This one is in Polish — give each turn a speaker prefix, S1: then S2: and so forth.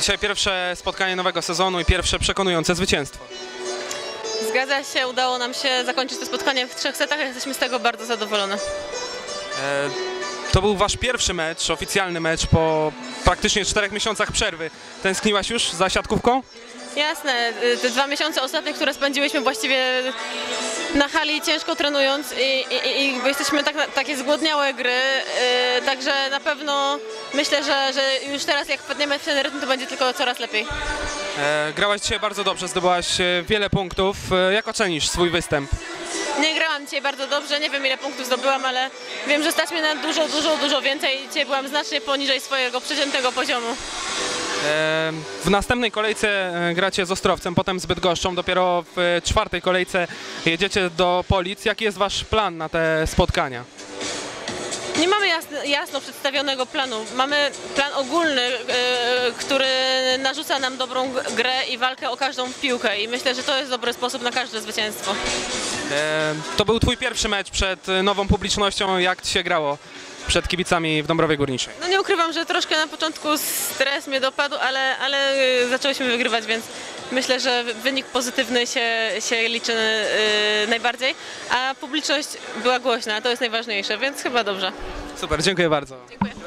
S1: Dzisiaj pierwsze spotkanie nowego sezonu i pierwsze przekonujące zwycięstwo.
S2: Zgadza się, udało nam się zakończyć to spotkanie w trzech setach, jesteśmy z tego bardzo zadowolone.
S1: E, To był wasz pierwszy mecz, oficjalny mecz po praktycznie czterech miesiącach przerwy. Tęskniłaś już za siatkówką?
S2: Jasne, y, te dwa miesiące ostatnie, które spędziłyśmy właściwie na hali ciężko trenując i, i, i jesteśmy tak, takie zgłodniałe gry, y, także na pewno myślę, że, że już teraz jak wpadniemy w ten rytm, to będzie tylko coraz lepiej.
S1: E, Grałaś dzisiaj bardzo dobrze, zdobyłaś e, wiele punktów. E, Jak ocenisz swój występ?
S2: Nie grałam dzisiaj bardzo dobrze, nie wiem ile punktów zdobyłam, ale wiem, że stać mnie na dużo, dużo, dużo więcej. Dzisiaj byłam znacznie poniżej swojego przeciętnego poziomu.
S1: E, W następnej kolejce gracie z Ostrowcem, potem z Bydgoszczą, dopiero w czwartej kolejce jedziecie do Polic. Jaki jest wasz plan na te spotkania?
S2: Jasno, jasno przedstawionego planu. Mamy plan ogólny, e, który narzuca nam dobrą grę i walkę o każdą piłkę i myślę, że to jest dobry sposób na każde zwycięstwo.
S1: E, To był twój pierwszy mecz przed e, nową publicznością. Jak ci się grało przed kibicami w Dąbrowie Górniczej?
S2: No nie ukrywam, że troszkę na początku stres mnie dopadł, ale, ale zaczęłyśmy wygrywać, więc myślę, że wynik pozytywny się, się liczy e, najbardziej, a publiczność była głośna, to jest najważniejsze, więc chyba dobrze.
S1: Super, dziękuję bardzo.
S2: Dziękuję.